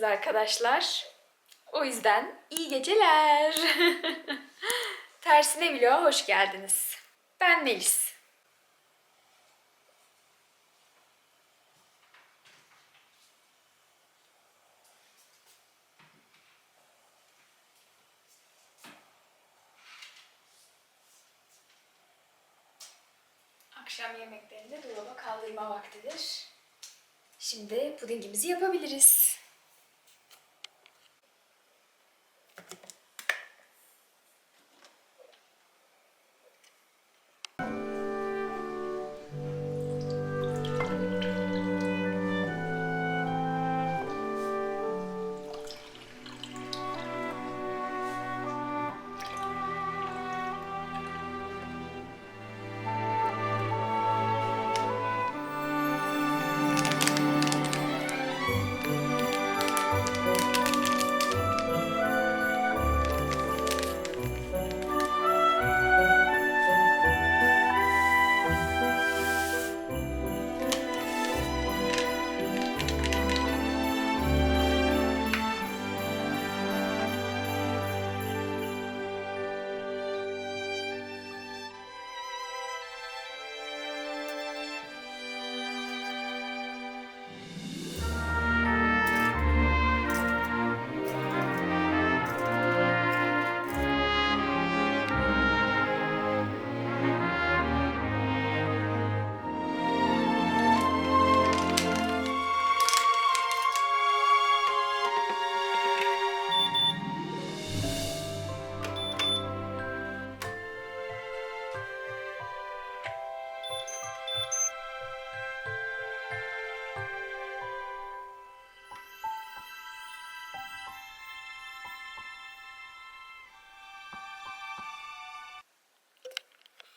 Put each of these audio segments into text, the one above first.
izleyeceksiniz arkadaşlar. O yüzden iyi geceler. Tersine vloga hoş geldiniz. Ben Melis. Akşam yemeklerini dolaba kaldırma vaktidir. Şimdi pudingimizi yapabiliriz.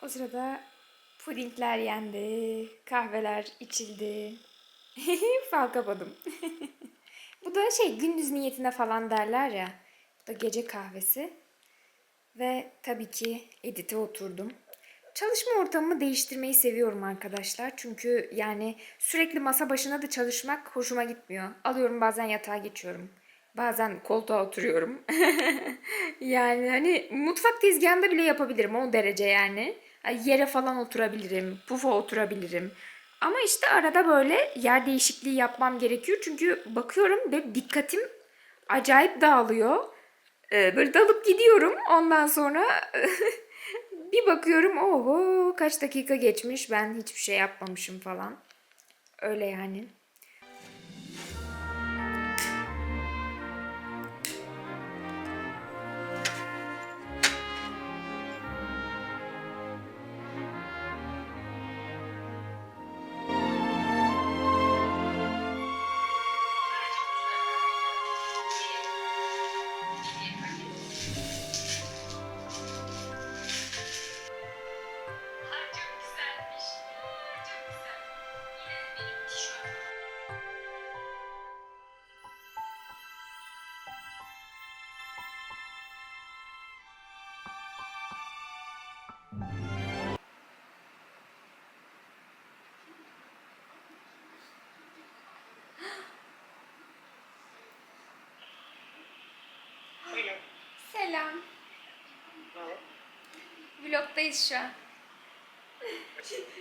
O sırada pudingler yendi, kahveler içildi. Fal kapadım. Bu da şey gündüz niyetine falan derler ya. Bu da gece kahvesi. Ve tabii ki edite oturdum. Çalışma ortamımı değiştirmeyi seviyorum arkadaşlar. Çünkü yani sürekli masa başına da çalışmak hoşuma gitmiyor. Alıyorum bazen yatağa geçiyorum. Bazen koltuğa oturuyorum. yani hani mutfak tezgahında bile yapabilirim o derece yani. Yere falan oturabilirim, pufa oturabilirim. Ama işte arada böyle yer değişikliği yapmam gerekiyor. Çünkü bakıyorum ve dikkatim acayip dağılıyor. Ee, böyle dalıp gidiyorum. Ondan sonra bir bakıyorum oho kaç dakika geçmiş ben hiçbir şey yapmamışım falan. Öyle yani. Selam. Selam. Merhaba. Vlogdayız şu an.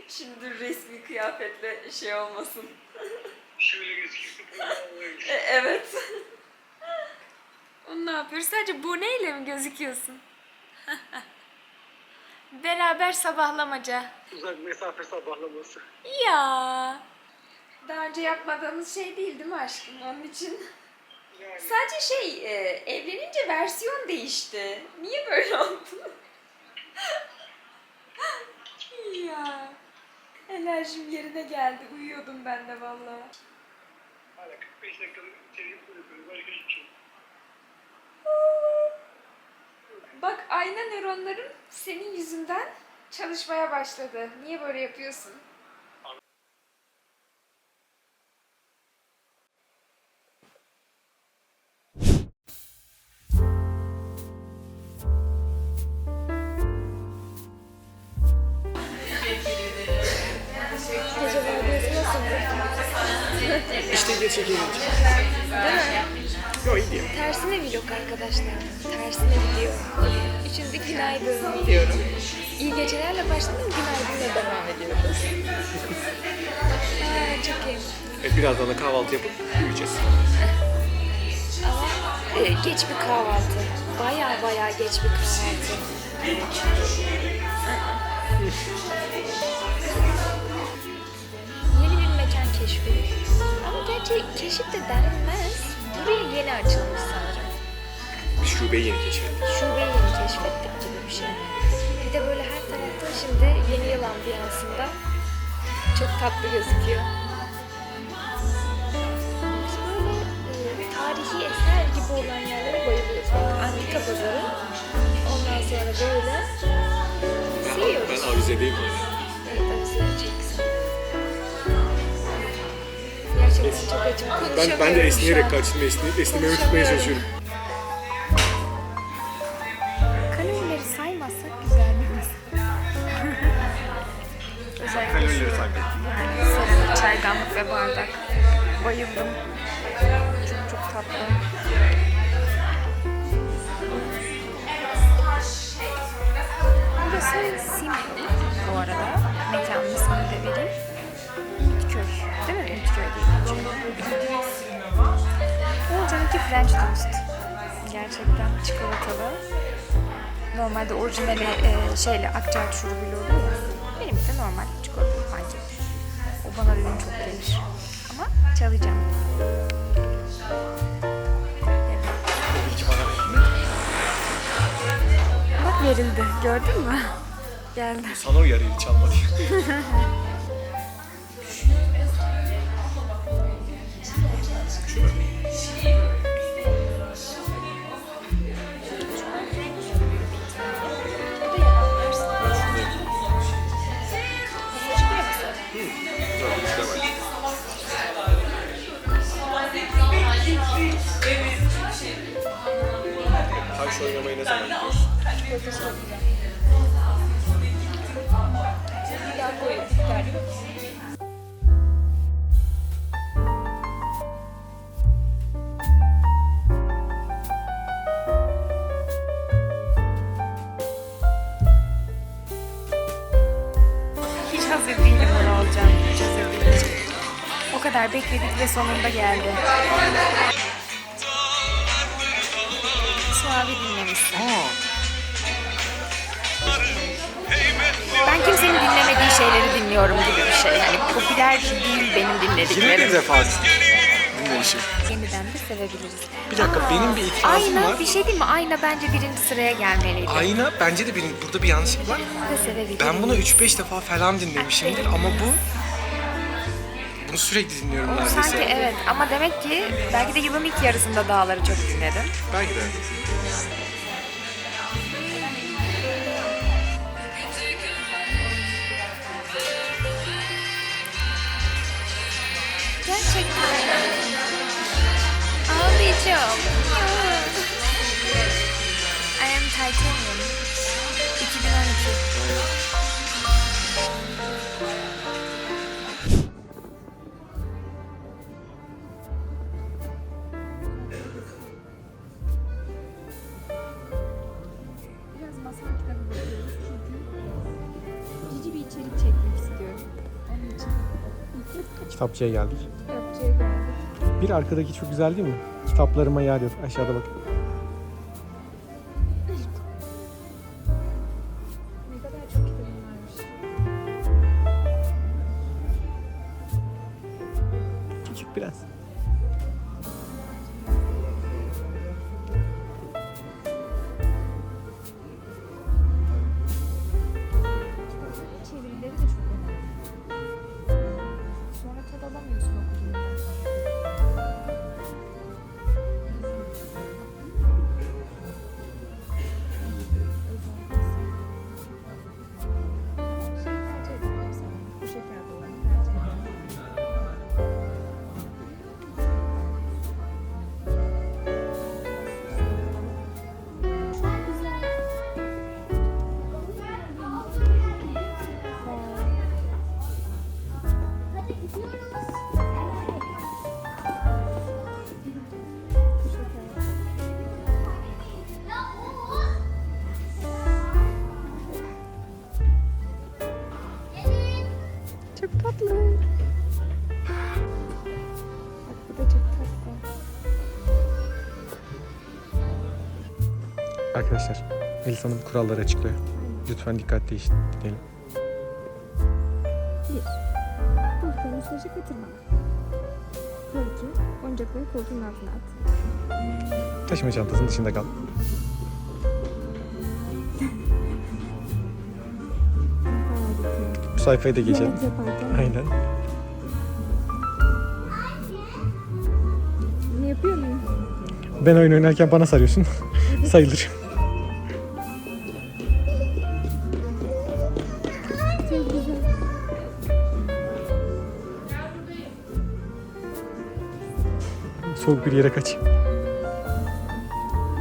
Şimdi resmi kıyafetle şey olmasın. Şöyle gözüküyor. E, evet. Onu ne yapıyoruz? Sadece boneyle mi gözüküyorsun? Beraber sabahlamaca. Uzak mesafe sabahlaması. Ya. Daha önce yapmadığımız şey değil değil mi aşkım? Onun için. Yani Sadece şey, e, evlenince versiyon değişti. Niye böyle oldu? ya. Enerjim yerine geldi. Uyuyordum ben de vallahi. hala 45 dakikalık içerik bırakıyoruz. Başka hiçbir şey. Bak ayna nöronlarım senin yüzünden çalışmaya başladı. Niye böyle yapıyorsun? Aa, çok iyi. Evet birazdan da kahvaltı yapıp uyuyacağız. Ama e, geç bir kahvaltı. Baya baya geç bir kahvaltı. Yeni bir mekan keşfi. Ama gerçi keşif de denmez. Buraya yeni açılmış sanırım. Bir şubeyi yeni keşfettik. Şubeyi yeni keşfettik gibi bir şey. Bir de böyle her tarafta şimdi yeni yıl ambiyansında çok tatlı gözüküyor. Biz böyle e, tarihi eser gibi olan yerlere bayılıyoruz. Bak antika pazarı. Ondan sonra böyle seviyoruz. Ben avizedeyim abi. Evet avizeleri çok güzel. Gerçekten çok açım. Ben, ben de esneyerek kaçtım. Esne, esnemeyi tutmaya çalışıyorum. Çaydanlık ve bardak. Bayıldım. Çok çok tatlı. Burası Simple bu arada. Mekanın ismini de vereyim. Ümitköy. Değil mi? Ümitköy diye geçiyor. Olcan'ınki French toast. Gerçekten çikolatalı. Normalde orijinali e, şeyle akçaat şurubuyla oluyor ya. Benim de normal çikolatalı pancake. O bana dedim çok gelir. Ama çalacağım. Bak verildi. Gördün mü? Geldi. Sana uyarıydı çalma Taş oynamaya ne zaman. Hiç hazır değilim bunu olacağım. Hiç hazır değilim. O kadar bekledik ve sonunda geldi. Suavi dinlemişsin. Ben kimsenin dinlemediği şeyleri dinliyorum gibi bir şey. Yani popüler değil benim Yine bir dinlediklerim. defa dinlemişim. Yeniden de sevebiliriz. Bir dakika, benim bir itirazım ayna, var. bir şey değil mi? Ayna bence birinci sıraya gelmeliydi. Ayna bence de benim burada bir yanlışlık var. Sevebiliriz. Ben bunu 3-5 defa falan dinlemişimdir ama bu sürekli dinliyorum Onu neredeyse. sanki evet ama demek ki belki de yılın ilk yarısında dağları çok dinledim. Belki de. Gerçekten. Ağlayacağım. I am Titanium. 2012. Kitapçıya geldik. kitapçıya geldik. Bir arkadaki çok güzel değil mi? Kitaplarıma yer yok. Aşağıda bak. Çok tatlı. Bak bu da çok tatlı. Arkadaşlar Elif Hanım kuralları açıklıyor. Lütfen dikkatli işleyelim. Bir. Bulduklarını sürecek getir bana. Böyle ki oyuncakları koltuğun altına at. Taşıma çantasının dışında kal. Sayfayı da geçelim. Yemek yaparken Aynen. ne yapıyor muyum? Ben oyun oynarken bana sarıyorsun. Sayılır. Çok güzel. Soğuk bir yere kaç.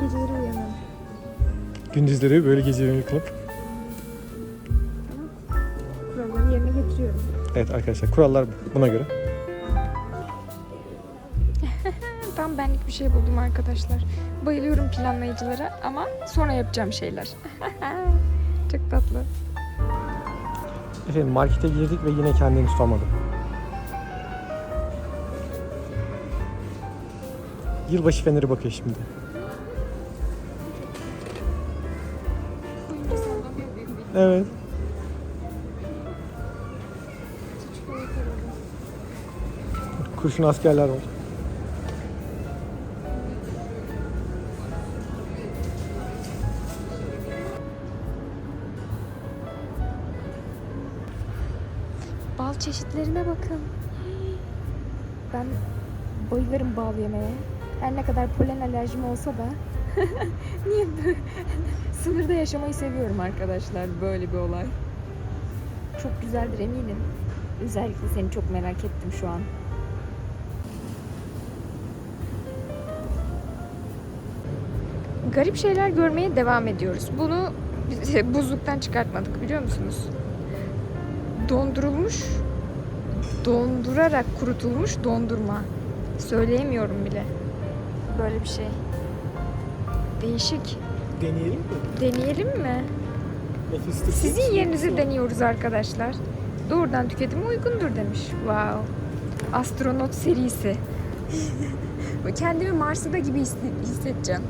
Geceleri uyanıyorum. Gündüzleri böyle geceleri yıkılıp. Evet arkadaşlar kurallar buna göre. Tam benlik bir şey buldum arkadaşlar. Bayılıyorum planlayıcılara ama sonra yapacağım şeyler. Çok tatlı. Efendim markete girdik ve yine kendini tutamadım. Yılbaşı feneri bakıyor şimdi. Evet. Kurşun askerler oldu. Bal çeşitlerine bakın. Ben bayılırım bal yemeye. Her ne kadar polen alerjim olsa da niye böyle sınırda yaşamayı seviyorum arkadaşlar böyle bir olay. Çok güzeldir eminim. Özellikle seni çok merak ettim şu an. Garip şeyler görmeye devam ediyoruz. Bunu buzluktan çıkartmadık biliyor musunuz? dondurulmuş, dondurarak kurutulmuş dondurma. Söyleyemiyorum bile. Böyle bir şey. Değişik. Deneyelim mi? Deneyelim mi? Sizin yerinize deniyoruz arkadaşlar. Doğrudan tüketime uygundur demiş. Wow. Astronot serisi. Kendimi Mars'ta gibi his- hissedeceğim.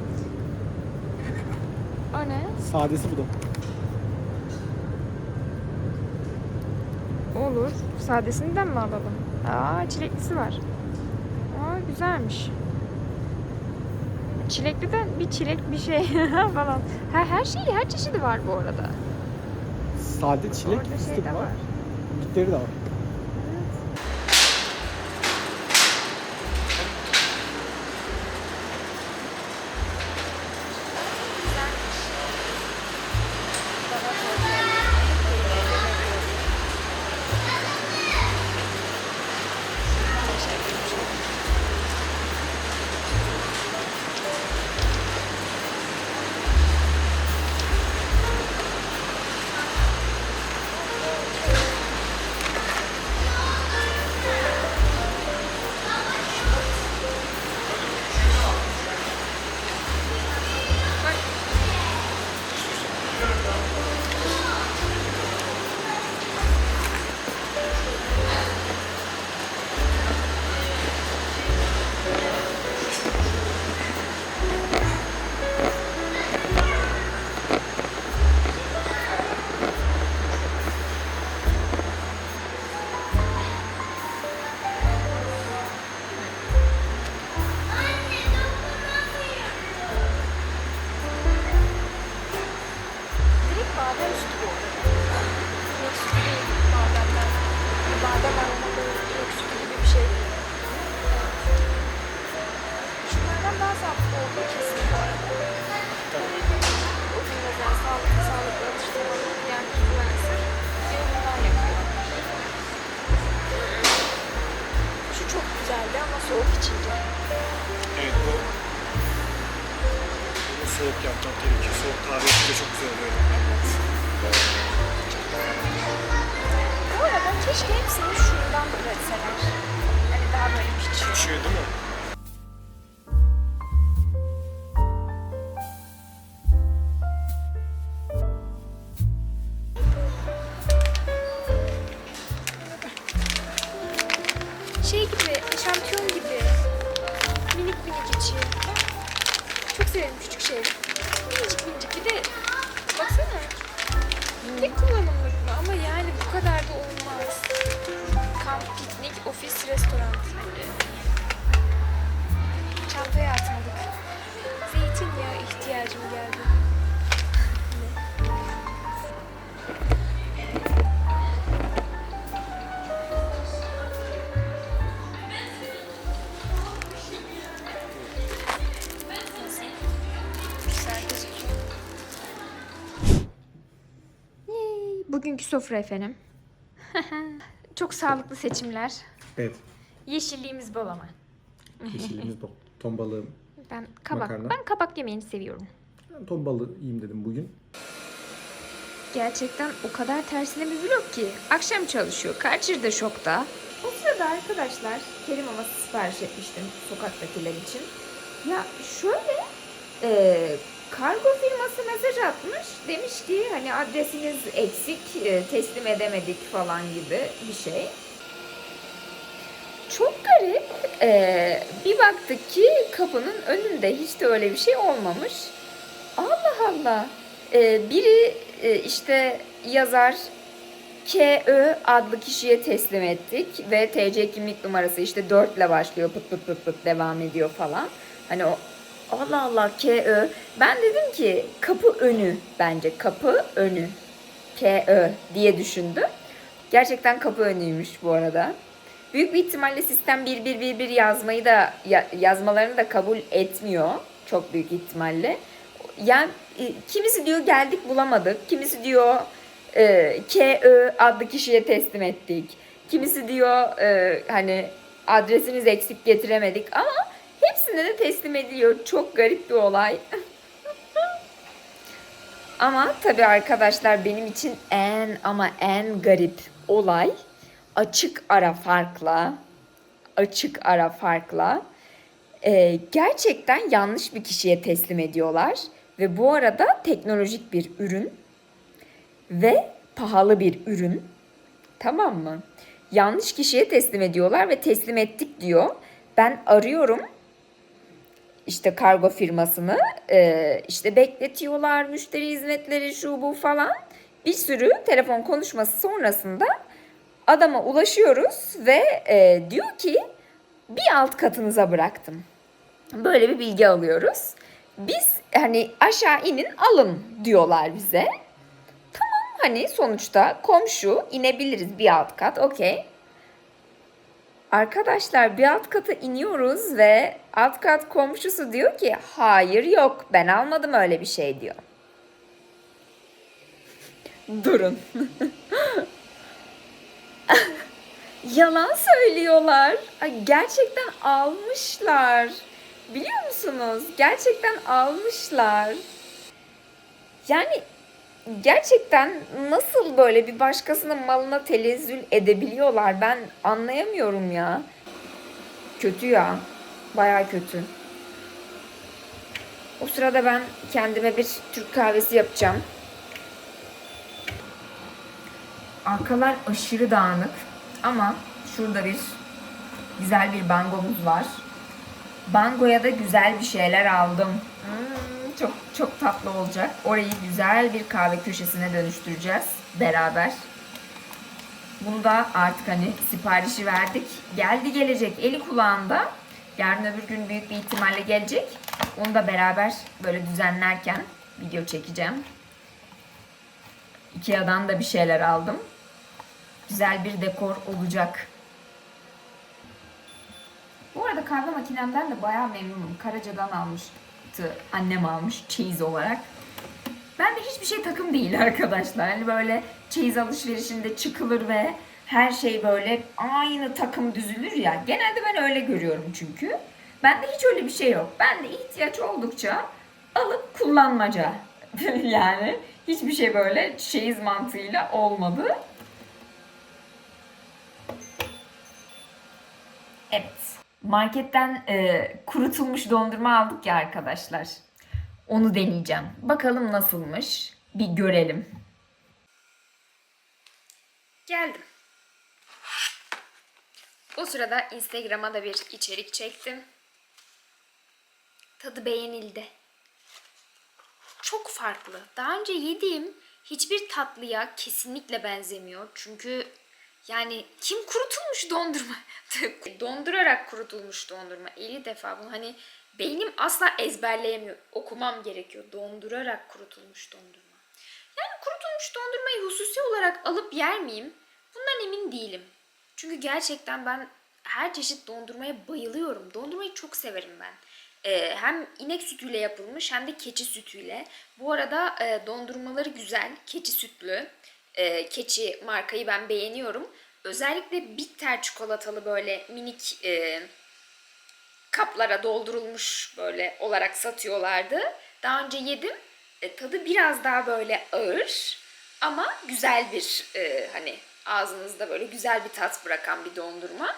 Ne? Sadesi bu da. Olur. Sadesinden mi alalım? Aa çileklisi var. Aa güzelmiş. Çilekliden bir çilek bir şey falan. Her, her şey her çeşidi var bu arada. Sade çilek Orada şey de var. var. Bitleri de var. Severim küçük şey. Minicik minicik bir de baksana. Tek kullanımlık mı? Ama yani bu kadar da olmaz. Kamp, piknik, ofis, restoran. Çantaya atmadık. Zeytinyağı ihtiyacım geldi. Sofra efendim. Çok sağlıklı seçimler. Evet. Yeşilliğimiz bol ama. Yeşilliğimiz bol. Ton balığı. Ben kabak, Makarna. ben kabak yemeğini seviyorum. Ben ton balığı yiyeyim dedim bugün. Gerçekten o kadar tersine bir vlog ki. Akşam çalışıyor. Kaçır da şokta. O sırada arkadaşlar kedi maması sipariş etmiştim sokaktakiler için. Ya şöyle e, kargo firması mesaj atmış. Demiş ki hani adresiniz eksik e, teslim edemedik falan gibi bir şey. Çok garip. E, bir baktık ki kapının önünde hiç de öyle bir şey olmamış. Allah Allah. Ee, biri e, işte yazar KÖ adlı kişiye teslim ettik ve TC kimlik numarası işte 4 ile başlıyor pıt pıt pıt pıt devam ediyor falan. Hani o Allah Allah KÖ. Ben dedim ki kapı önü bence kapı önü. KÖ diye düşündüm. Gerçekten kapı önüymüş bu arada. Büyük bir ihtimalle sistem 1111 yazmayı da ya- yazmalarını da kabul etmiyor. Çok büyük ihtimalle. Yani e, kimisi diyor geldik bulamadık. Kimisi diyor e, KÖ adlı kişiye teslim ettik. Kimisi diyor e, hani adresiniz eksik getiremedik ama hepsinde de teslim ediliyor. Çok garip bir olay. ama tabii arkadaşlar benim için en ama en garip olay açık ara farkla açık ara farkla e, gerçekten yanlış bir kişiye teslim ediyorlar ve bu arada teknolojik bir ürün ve pahalı bir ürün. Tamam mı? Yanlış kişiye teslim ediyorlar ve teslim ettik diyor. Ben arıyorum işte kargo firmasını e, işte bekletiyorlar müşteri hizmetleri şu bu falan bir sürü telefon konuşması sonrasında adama ulaşıyoruz ve e, diyor ki bir alt katınıza bıraktım. Böyle bir bilgi alıyoruz. Biz hani aşağı inin alın diyorlar bize. Tamam hani sonuçta komşu inebiliriz bir alt kat okey. Arkadaşlar bir alt kata iniyoruz ve alt kat komşusu diyor ki hayır yok ben almadım öyle bir şey diyor. Durun. Yalan söylüyorlar. Ay, gerçekten almışlar. Biliyor musunuz? Gerçekten almışlar. Yani gerçekten nasıl böyle bir başkasının malına telezzül edebiliyorlar? Ben anlayamıyorum ya. Kötü ya. Baya kötü. O sırada ben kendime bir Türk kahvesi yapacağım. Arkalar aşırı dağınık ama şurada bir güzel bir bangomuz var. Bangoya da güzel bir şeyler aldım. Hmm, çok çok tatlı olacak. Orayı güzel bir kahve köşesine dönüştüreceğiz beraber. Bunu da artık hani siparişi verdik. Geldi gelecek eli kulağında. Yarın öbür gün büyük bir ihtimalle gelecek. Onu da beraber böyle düzenlerken video çekeceğim. Ikea'dan da bir şeyler aldım. Güzel bir dekor olacak. Bu arada kahve makinemden de bayağı memnunum. Karaca'dan almıştı. Annem almış çeyiz olarak. Ben de hiçbir şey takım değil arkadaşlar. Hani böyle çeyiz alışverişinde çıkılır ve her şey böyle aynı takım düzülür ya. Genelde ben öyle görüyorum çünkü. Bende hiç öyle bir şey yok. Ben de ihtiyaç oldukça alıp kullanmaca. yani hiçbir şey böyle çeyiz mantığıyla olmadı. Evet. Marketten e, kurutulmuş dondurma aldık ya arkadaşlar. Onu deneyeceğim. Bakalım nasılmış. Bir görelim. Geldim. O sırada Instagram'a da bir içerik çektim. Tadı beğenildi. çok farklı. Daha önce yediğim hiçbir tatlıya kesinlikle benzemiyor. Çünkü yani kim kurutulmuş dondurma? Dondurarak kurutulmuş dondurma. 50 defa bunu hani beynim asla ezberleyemiyor. Okumam gerekiyor. Dondurarak kurutulmuş dondurma. Yani kurutulmuş dondurmayı hususi olarak alıp yer miyim? Bundan emin değilim. Çünkü gerçekten ben her çeşit dondurmaya bayılıyorum. Dondurmayı çok severim ben. Ee, hem inek sütüyle yapılmış hem de keçi sütüyle. Bu arada e, dondurmaları güzel, keçi sütlü. E, keçi markayı ben beğeniyorum. Özellikle bitter çikolatalı böyle minik e, kaplara doldurulmuş böyle olarak satıyorlardı. Daha önce yedim. E, tadı biraz daha böyle ağır ama güzel bir e, hani ağzınızda böyle güzel bir tat bırakan bir dondurma.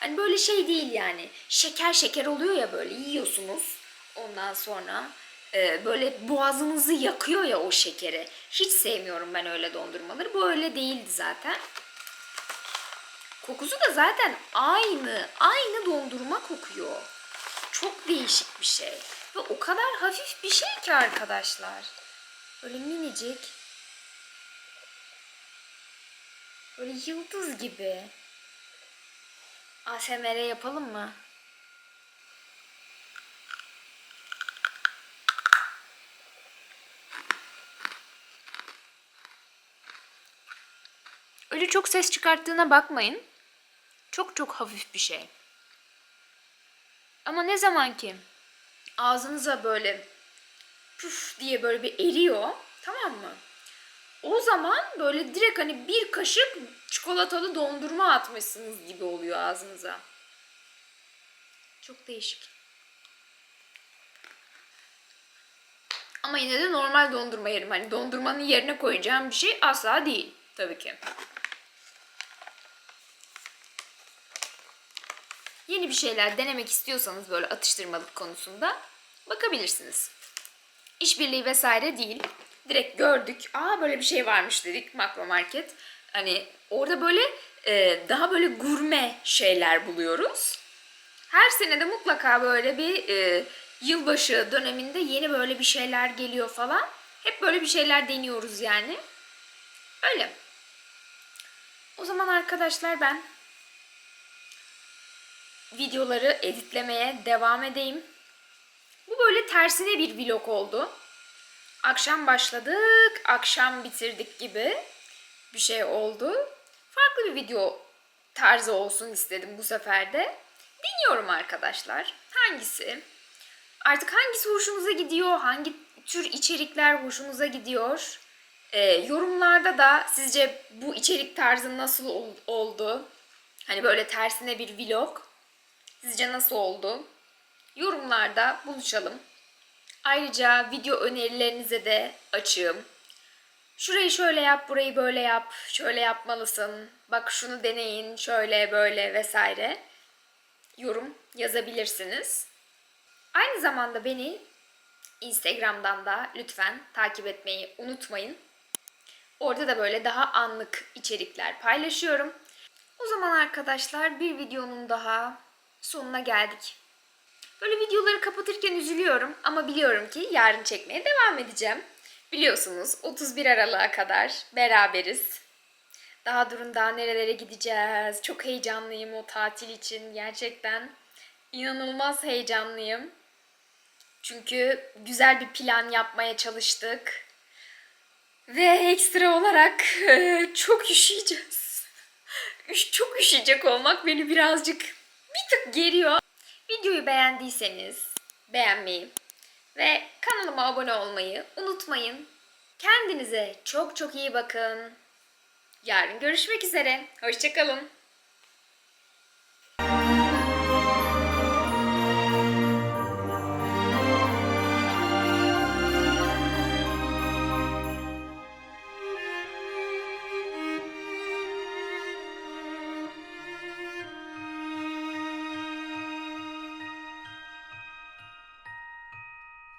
Hani böyle şey değil yani. Şeker şeker oluyor ya böyle yiyorsunuz. Ondan sonra e, böyle boğazınızı yakıyor ya o şekeri. Hiç sevmiyorum ben öyle dondurmaları. Bu öyle değildi zaten. Kokusu da zaten aynı. Aynı dondurma kokuyor. Çok değişik bir şey. Ve o kadar hafif bir şey ki arkadaşlar. Böyle minicik. Böyle yıldız gibi. ASMR yapalım mı? Öyle çok ses çıkarttığına bakmayın. Çok çok hafif bir şey. Ama ne zaman ki ağzınıza böyle püf diye böyle bir eriyor, tamam mı? O zaman böyle direkt hani bir kaşık çikolatalı dondurma atmışsınız gibi oluyor ağzınıza. Çok değişik. Ama yine de normal dondurma yerim. Hani dondurmanın yerine koyacağım bir şey asla değil. Tabii ki. Yeni bir şeyler denemek istiyorsanız böyle atıştırmalık konusunda bakabilirsiniz. İşbirliği vesaire değil. Direkt gördük. Aa böyle bir şey varmış dedik makro market. Hani orada böyle e, daha böyle gurme şeyler buluyoruz. Her sene de mutlaka böyle bir e, yılbaşı döneminde yeni böyle bir şeyler geliyor falan. Hep böyle bir şeyler deniyoruz yani. Öyle. O zaman arkadaşlar ben videoları editlemeye devam edeyim. Bu böyle tersine bir vlog oldu. Akşam başladık, akşam bitirdik gibi bir şey oldu. Farklı bir video tarzı olsun istedim bu sefer de. Dinliyorum arkadaşlar. Hangisi? Artık hangisi hoşunuza gidiyor? Hangi tür içerikler hoşunuza gidiyor? Ee, yorumlarda da sizce bu içerik tarzı nasıl ol- oldu? Hani böyle tersine bir vlog. Sizce nasıl oldu? Yorumlarda buluşalım. Ayrıca video önerilerinize de açığım. Şurayı şöyle yap, burayı böyle yap, şöyle yapmalısın. Bak şunu deneyin, şöyle böyle vesaire. Yorum yazabilirsiniz. Aynı zamanda beni Instagram'dan da lütfen takip etmeyi unutmayın. Orada da böyle daha anlık içerikler paylaşıyorum. O zaman arkadaşlar bir videonun daha sonuna geldik. Böyle videoları kapatırken üzülüyorum ama biliyorum ki yarın çekmeye devam edeceğim. Biliyorsunuz 31 Aralık'a kadar beraberiz. Daha durun daha nerelere gideceğiz. Çok heyecanlıyım o tatil için gerçekten. inanılmaz heyecanlıyım. Çünkü güzel bir plan yapmaya çalıştık. Ve ekstra olarak çok üşüyeceğiz. Üş- Çok üşüyecek olmak beni birazcık bir tık geriyor. Videoyu beğendiyseniz beğenmeyi ve kanalıma abone olmayı unutmayın. Kendinize çok çok iyi bakın. Yarın görüşmek üzere. Hoşçakalın.